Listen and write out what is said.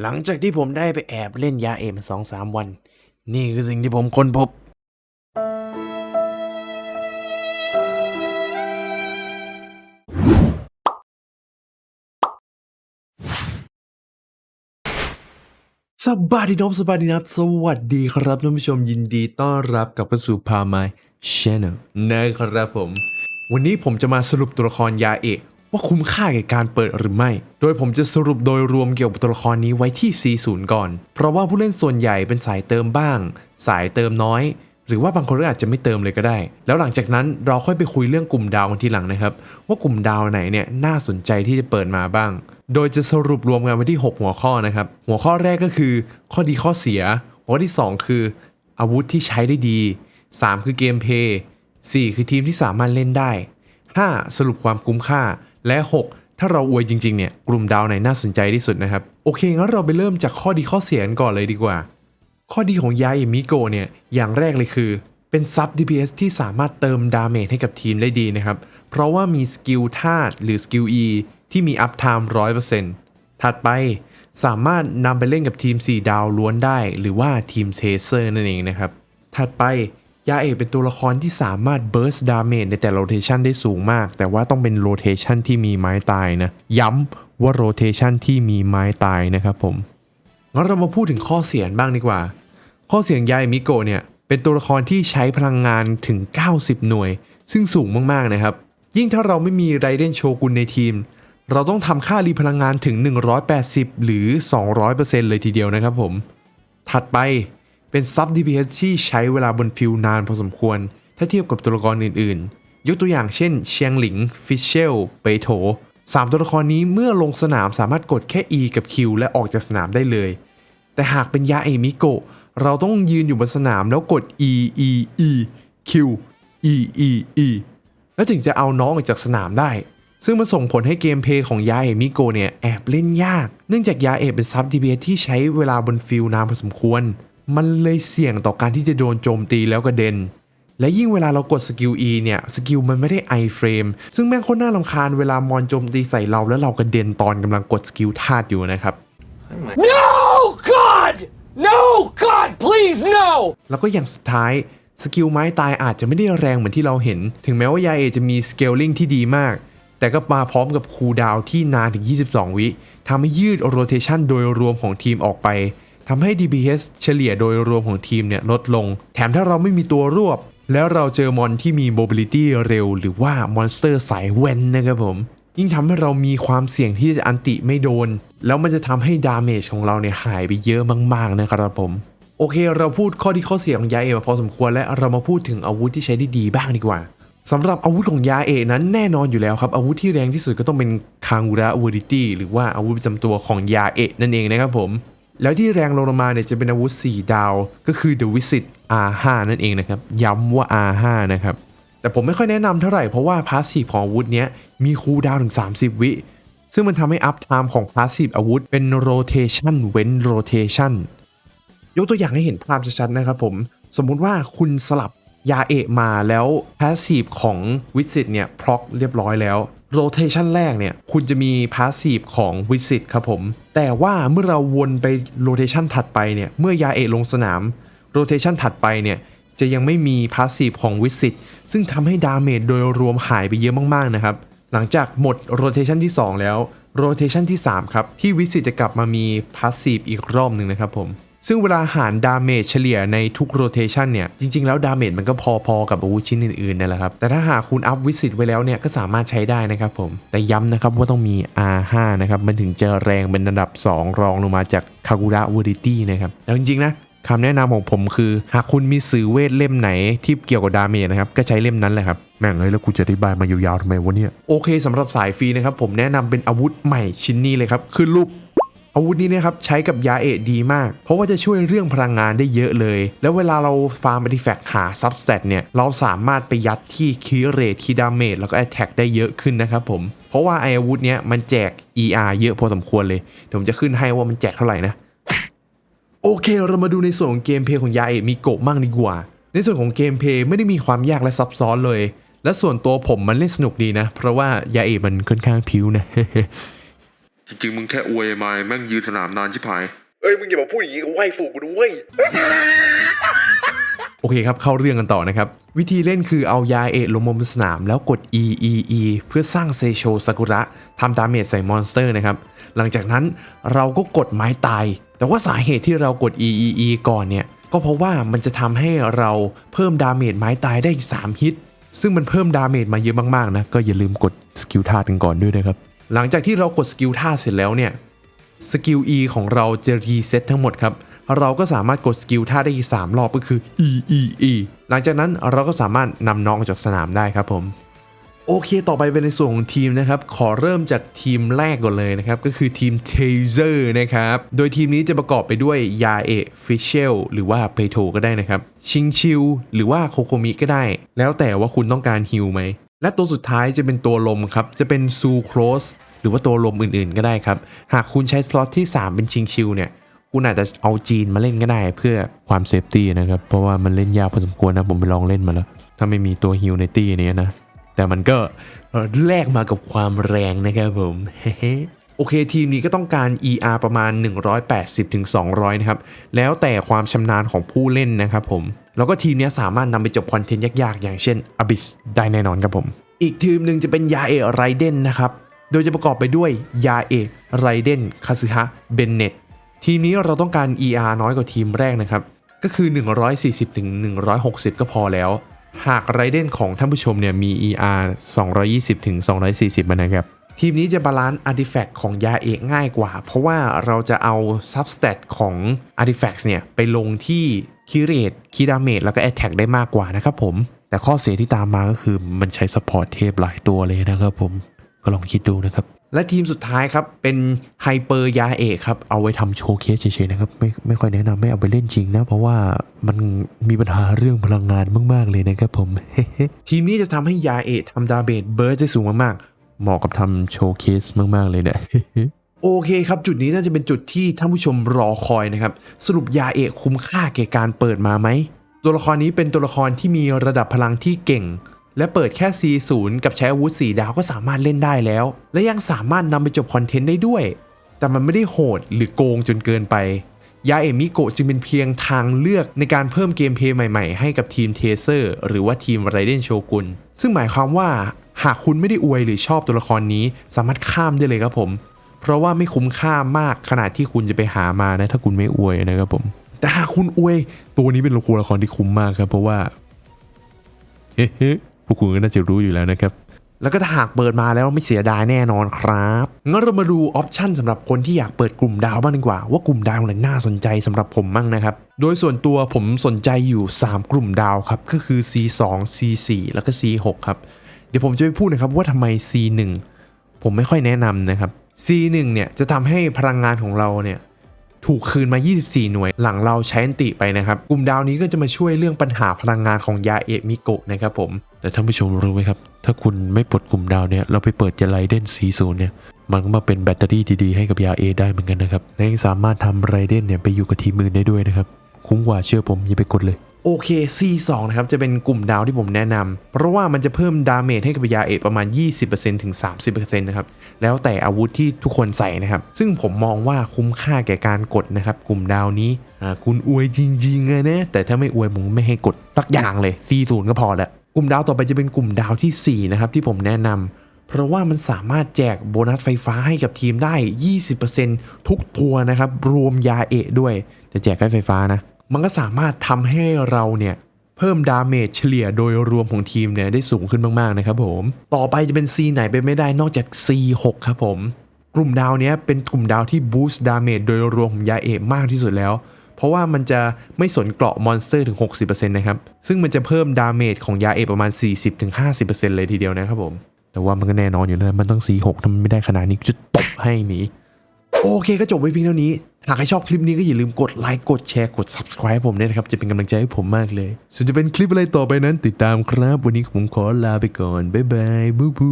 หลังจากที่ผมได้ไปแอบเล่นยาเอมสองสามวัน นี่คือสิ่งที่ผมค้นพบ สบายดีน้องสบายดีนะครับ สวัสดีครับท่านผู้ชมยินดีต้อนรับกลับเข้าสู่พาไมชแนลนะครับผม วันนี้ผมจะมาสรุปตัวละครยาเอก ว่าคุ้มค่าแก่การเปิดหรือไม่ โดยผมจะสรุปโดยรวมเกี่ยวกับตัวละครนี้ไว้ที่40ก่อน เพราะว่าผู้เล่นส่วนใหญ่เป็นสายเติมบ้าง สายเติมน้อย หรือว่าบางคนก็อาจจะไม่เติมเลยก็ได้ แล้วหลังจากนั้นเราค่อยไปคุยเรื่องกลุ่มดาวกันทีหลังนะครับ ว่ากลุ่มดาวไหนเนี่ยน่าสนใจที่จะเปิดมาบ้าง โดยจะสรุปรวมกันไว้ที่ 6 หัวข้อนะครับ หัวข้อแรกก็คือ ข้อดีข้อเสีย หัวที่ 2 คือ อาวุธที่ใช้ได้ดี 3 คือเกมเพย์4คือทีมที่สามารถเล่นได้ 5. สรุปความคุ้มค่า และ 6 ถ้าเราอวยจริงๆเนี่ยกลุ่มดาวไหนน่าสนใจที่สุดนะครับ โอเคงั้นเราไปเริ่มจากข้อดีข้อเสียกันก่อนเลยดีกว่า ข้อดีของยาอิมิโกเนี่ยอย่างแรกเลยคือเป็นซับ DPS ที่สามารถเติมดาเมจให้กับทีมได้ดีนะครับ เพราะว่ามีสกิลธาตุหรือสกิล E ที่มีอัพไทม์100%ถัดไปสามารถนำไปเล่นกับทีม 4 ดาวล้วนได้ หรือว่าทีมเทเซอร์นั่นเองนะครับ ถัดไป ยาเอกเป็นตัวละครที่สามารถเบิร์สดาเมจในแต่โรเทชันได้สูงมาก แต่ว่าต้องเป็นโรเทชันที่มีไม้ตายนะ ย้ำว่าโรเทชันที่มีไม้ตายนะครับผมงั้นเรามาพูดถึงข้อเสียบ้างดีกว่า ข้อเสียงยายมิโกะเนี่ยเป็นตัวละครที่ใช้พลังงานถึง 90 หน่วย ซึ่งสูงมากๆนะครับ ยิ่งถ้าเราไม่มีไรเดนโชกุนในทีม เราต้องทำค่ารีพลังงานถึง 180 หรือ 200%เลยทีเดียวนะครับผม ถัดไป เป็นซับ DPS ที่ใช้เวลาบนฟิลนานพอสมควร ถ้าเทียบกับตัวละครอื่นๆ ยกตัวอย่างเช่น เชียงหลิง ฟิชเชล เปโถสามตัวละครนี้เมื่อลงสนามสามารถกดแค่ E กับ Q และออกจากสนามได้เลย แต่หากเป็นยาเอมิโกะเราต้องยืนอยู่บนสนามแล้วกด E E E Q E E E แล้วถึงจะเอาน้องออกจากสนามได้ ซึ่งมันส่งผลให้เกมเพลย์ของยาเอมิโกเนี่ยแอบเล่นยาก เนื่องจากยาเอเป็นซับ DPS ที่ใช้เวลาบนฟิลนานพอสมควร มันเลยเสี่ยงต่อการที่จะโดนโจมตีแล้วกระเด็น และยิ่งเวลาเรากดสกิล E เนี่ย สกิลมันไม่ได้ไอเฟรมซึ่งแม่งโคตรน่ารำคาญเวลามอนโจมตีใส่เราแล้วเรากระเด็นตอนกำลังกดสกิลธาตุอยู่นะครับ No, God! No, God, please, no! แล้วก็อย่างสุดท้ายสกิลไม้ตายอาจจะไม่ได้แรงเหมือนที่เราเห็น ถึงแม้ว่ายาเอจะมีสเกลลิงที่ดีมาก แต่ก็มาพร้อมกับคูลดาวน์ที่นานถึง 22 วิทำให้ยืดโรเทชันโดยรวมของทีมออกไป ทำให้ DPS เฉลี่ยโดยรวมของทีมเนี่ยลดลง แถมถ้าเราไม่มีตัวรวบ แล้วเราเจอมอนที่มี mobility เร็ว หรือว่ามอนสเตอร์สายเวนนะครับผม ยิ่งทำให้เรามีความเสี่ยงที่จะอันติไม่โดน แล้วมันจะทำให้ดาเมจของเราเนี่ยหายไปเยอะมากๆนะครับผมโอเค เราพูดข้อดีข้อเสียของยาเอมาพอสมควรและเรามาพูดถึงอาวุธที่ใช้ได้ดีบ้างดีกว่าสำหรับอาวุธของยาเอนั้นแน่นอนอยู่แล้วครับ อาวุธที่แรงที่สุดก็ต้องเป็นคางูระเวอร์ดิตี้หรือว่าอาวุธประจำตัวของยาเอนั่นเองนะครับผม แล้วที่แรงลงมาเนี่ยจะเป็นอาวุธ 4 ดาว ก็คือ The Visit R5 นั่นเองนะครับ ย้ำว่า R5 นะครับ แต่ผมไม่ค่อยแนะนำเท่าไหร่ เพราะว่าพาสซีฟของอาวุธเนี้ยมีคูลดาวถึง 30 วิ ซึ่งมันทำให้อัพไทม์ของพาสซีฟอาวุธเป็นโรเทชันเว้นโรเทชันยกตัวอย่างให้เห็นภาพชัดๆนะครับผม สมมุติว่าคุณสลับยาเอะมาแล้วพาสซีฟของวิสิตเนี่ยพร็อกเรียบร้อยแล้ว โรเทชันแรกเนี่ย คุณจะมีพาสซีฟของวิสิตครับผม แต่ว่าเมื่อเราวนไปโรเทชันถัดไปเนี่ย เมื่อยาเอะลงสนามโรเทชันถัดไปเนี่ย จะยังไม่มีพาสซีฟของวิสิตซึ่งทำให้ดาเมจโดยรวมหายไปเยอะมากๆนะครับ หลังจากหมดโรเทชันที่ 2 แล้วโรเทชันที่ 3 ครับ ที่วิสิตจะกลับมามีพาสซีฟอีกรอบหนึ่งนะครับผม ซึ่งเวลาหารดาเมจเฉลี่ยในทุกโรเทชันเนี่ย จริง ๆ แล้วดาเมจมันก็พอๆ กับอาวุธชิ้นอื่นๆนั่นแหละครับ แต่ถ้าหากคุณอัพวิสิตไว้แล้วเนี่ย ก็สามารถใช้ได้นะครับผม แต่ย้ำนะครับว่าต้องมี R5 นะครับ มันถึงจะแรงเป็นอันดับ 2 รองลงมาจากคากุระวอริตี้นะครับแล้วจริงๆนะคำแนะนำของผมคือ หากคุณมีสื่อเวทเล่มไหนที่เกี่ยวกับดาเมจนะครับ ก็ใช้เล่มนั้นแหละครับ แม่งเลยแล้วกูจะอธิบายมายาวๆทำไมวะเนี่ย โอเคสำหรับสายฟรีนะครับ ผมแนะนำเป็นอาวุธใหม่ชิ้นนี้เลยครับ คือรูป อาวุธนี้นะครับใช้กับยาเอะดีมาก เพราะว่าจะช่วยเรื่องพลังงานได้เยอะเลย แล้วเวลาเราฟาร์ม a r t ิแฟกต์หาซับส t ตเนี่ย เราสามารถไปยัดที่คีเรทที่ดาเมจแล้วก็แอ t แทกได้เยอะขึ้นนะครับผม เพราะว่าไออาวุธเนี้ยมันแจก ER เยอะพอสมควรเลยเดี๋ยวผมจะขึ้นให้ว่ามันแจกเท่าไหร่นะโอเค เรามาดูในส่วนของเกมเพลย์ของยาเอมิโกะมั่งดีกว่า ในส่วนของเกมเพลย์ไม่ได้มีความยากและซับซ้อนเลย และส่วนตัวผมมันเล่นสนุกดีนะ เพราะว่ายาเอมันค่อนข้างพิ้วนะ จริงๆ มึงแค่อวยมาแม่งยืนสนามนานชิบหาย เอ้ยมึงอย่ามาพูดอย่างนี้กับไหวฝูกูด้วยโอเคครับ เข้าเรื่องกันต่อนะครับ วิธีเล่นคือเอายาเอะลงบนสนามแล้วกด E E E เพื่อสร้างเซโชซากุระทำดาเมจใส่มอนสเตอร์นะครับ หลังจากนั้นเราก็กดไม้ตาย แต่ว่าสาเหตุที่เรากด E E E ก่อนเนี่ย ก็เพราะว่ามันจะทำให้เราเพิ่มดาเมจไม้ตายได้อีก 3 ฮิต ซึ่งมันเพิ่มดาเมจมาเยอะมากๆนะ ก็อย่าลืมกดสกิลท่ากันก่อนด้วยนะครับ หลังจากที่เรากดสกิลท่าเสร็จแล้วเนี่ยสกิล E ของเราจะรีเซ็ตทั้งหมดครับ เราก็สามารถกดสกิลท่าได้อีก3รอบก็คือ E E E หลังจากนั้นเราก็สามารถนำน้องออกจากสนามได้ครับผมโอเค ต่อไปเป็นในส่วนของทีมนะครับ ขอเริ่มจากทีมแรกก่อนเลยนะครับ ก็คือทีม Taser นะครับ โดยทีมนี้จะประกอบไปด้วยยาเอะฟิเชลหรือว่าเพโทก็ได้นะครับ ชิงชิว หรือว่าโคโคมิก็ได้ แล้วแต่ว่าคุณต้องการฮิลไหม และตัวสุดท้ายจะเป็นตัวลมครับ จะเป็นซูโครสหรือว่าตัวลมอื่นๆ ก็ได้ครับ หากคุณใช้สล็อตที่ 3 เป็นชิงชิวเนี่ย คุณอาจจะเอาจีนมาเล่นก็ได้เพื่อความเซฟตี้นะครับ เพราะว่ามันเล่นยากพอสมควรนะ ผมไปลองเล่นมาแล้ว ถ้าไม่มีตัวฮิลในตี้นี้นะ แต่มันก็แลกมากับความแรงนะครับผม อเคทีมนี้ก็ต้องการ ER ประมาณ 180ถึง200 นะครับ แล้วแต่ความชำนาญของผู้เล่นนะครับผม แล้วก็ทีมนี้สามารถนำไปจบคอนเทนต์ยากๆ อย่างเช่น Abyss ได้แน่นอนครับผม อีกทีมหนึ่งจะเป็นยาเอไรเดนนะครับ โดยจะประกอบไปด้วยยาเอไรเดนคาซึฮะเบนเนตทีมนี้เราต้องการ ER น้อยกว่าทีมแรกนะครับ ก็คือ 140ถึง160 ก็พอแล้ว หากไรเดนของท่านผู้ชมเนี่ยมี ER 220ถึง240มานะครับ ทีมนี้จะบาลานซ์อาร์ติแฟกต์ของยาเอกง่ายกว่า เพราะว่าเราจะเอาซับส t ตของอาร์ติแฟกต์เนี่ย ไปลงที่คีเรตคีดาเมจแล้วก็แอ t แทกได้มากกว่านะครับผม แต่ข้อเสียที่ตามมาก็คือมันใช้ซัพพอร์ตเทพหลายตัวเลยนะครับผม ก็ลองคิดดูนะครับ และทีมสุดท้ายครับ เป็นไฮเปอร์ยาเอกครับ เอาไว้ทำโชว์เคสเฉยๆนะครับ ไม่ไม่ค่อยแนะนำไม่เอาไปเล่นจริงนะ เพราะว่ามันมีปัญหาเรื่องพลังงานมากๆเลยนะครับผม ทีมนี้จะทำให้ยาเอกทำดาเบจเบิร์ดได้สูงมากๆ เหมาะกับทำโชว์เคสมาก ๆ เลยเนี่ยโอเคครับ จุดนี้น่าจะเป็นจุดที่ท่านผู้ชมรอคอยนะครับ สรุปยาเอกคุ้มค่าแก่การเปิดมาไหม ตัวละครนี้เป็นตัวละครที่มีระดับพลังที่เก่ง และเปิดแค่ C0 กับใช้อาวุธ4ดาวก็สามารถเล่นได้แล้ว และยังสามารถนำไปจบคอนเทนต์ได้ด้วย แต่มันไม่ได้โหดหรือโกงจนเกินไป ยาเอมิโกะจึงเป็นเพียงทางเลือกในการเพิ่มเกมเพลย์ใหม่ๆ ให้กับทีมเทเซอร์หรือว่าทีมไรเดนโชกุนซึ่งหมายความว่า หากคุณไม่ได้อวยหรือชอบตัวละครนี้ สามารถข้ามได้เลยครับผม เพราะว่าไม่คุ้มค่ามากขนาดที่คุณจะไปหามานะถ้าคุณไม่อวยนะครับผม แต่หากคุณอวยตัวนี้เป็นตัวละครที่คุ้มมากครับ เพราะว่าเฮ้พวกคุณก็น่าจะรู้อยู่แล้วนะครับแล้วก็ถ้าหากเปิดมาแล้วไม่เสียดายแน่นอนครับงั้นเรามาดูออปชันสำหรับคนที่อยากเปิดกลุ่มดาวบ้างดีกว่า ว่ากลุ่มดาวไหนน่าสนใจสำหรับผมบ้างนะครับ โดยส่วนตัวผมสนใจอยู่ 3 กลุ่มดาวครับ ก็คือ C2 C4 แล้วก็ C6 ครับ เดี๋ยวผมจะไปพูดนะครับว่าทำไม C1 ผมไม่ค่อยแนะนำนะครับ C1 เนี่ยจะทำให้พลังงานของเราเนี่ยถูกคืนมา 24 หน่วย หลังเราใช้อันติไปนะครับ กลุ่มดาวนี้ก็จะมาช่วยเรื่องปัญหาพลังงานของยาเอมิโกะนะครับผม แต่ท่านผู้ชมรู้ไหมครับ ถ้าคุณไม่ปลดกลุ่มดาวเนี่ย เราไปเปิดยาไรเดนสีศูนย์เนี่ย มันก็มาเป็นแบตเตอรี่ดีๆให้กับยาเอได้เหมือนกันนะครับและยังสามารถทำไรเดนเนี่ยไปอยู่กับทีมอื่นได้ด้วยนะครับ คุ้มกว่าเชื่อผมอย่าไปกดเลย โอเค C2 นะครับ จะเป็นกลุ่มดาวที่ผมแนะนำ เพราะว่ามันจะเพิ่มดาเมจให้กับยาเอกประมาณ 20%ถึง 30%นะครับ แล้วแต่อาวุธที่ทุกคนใส่นะครับ ซึ่งผมมองว่าคุ้มค่าแก่การกดนะครับ กลุ่มดาวนี้ คุณอวยจริงๆเลยนะ แต่ถ้าไม่อวยผมไม่ให้กดสักอย่างเลย C0 ก็พอล้วกลุ่มดาวต่อไปจะเป็นกลุ่มดาวที่ 4 นะครับ ที่ผมแนะนำเพราะว่ามันสามารถแจกโบนัสไฟฟ้าให้กับทีมได้ 20%ทุกตัวนะครับ รวมยาเอะด้วยแต่แจกแค่ไฟฟ้านะ มันก็สามารถทำให้เราเนี่ยเพิ่มดาเมจเฉลี่ยโดยรวมของทีมเนี่ยได้สูงขึ้นมากๆนะครับผมต่อไปจะเป็น C ไหนไปไม่ได้นอกจาก C6 ครับผม กลุ่มดาวเนี้ยเป็นกลุ่มดาวที่บูสต์ดาเมจโดยรวมของยาเอะมากที่สุดแล้ว เพราะว่ามันจะไม่สนเกราะมอนสเตอร์ถึง 60%นะครับซึ่งมันจะเพิ่มดาเมจของยาเอะประมาณ 40-50%เลยทีเดียวนะครับผมแต่ว่ามันก็แน่นอนอยู่แล้วมันต้อง C6 ถ้ามันไม่ได้ขนาดนี้จะตบให้หมีโอเคก็จบไว้เพียงเท่านี้ หากใครชอบคลิปนี้ก็อย่าลืมกดไลค์กดแชร์กด subscribe ผมด้วยนะครับ จะเป็นกำลังใจให้ผมมากเลย ส่วนจะเป็นคลิปอะไรต่อไปนั้นติดตามครับ วันนี้ผมขอลาไปก่อน บ๊ายบาย บูบู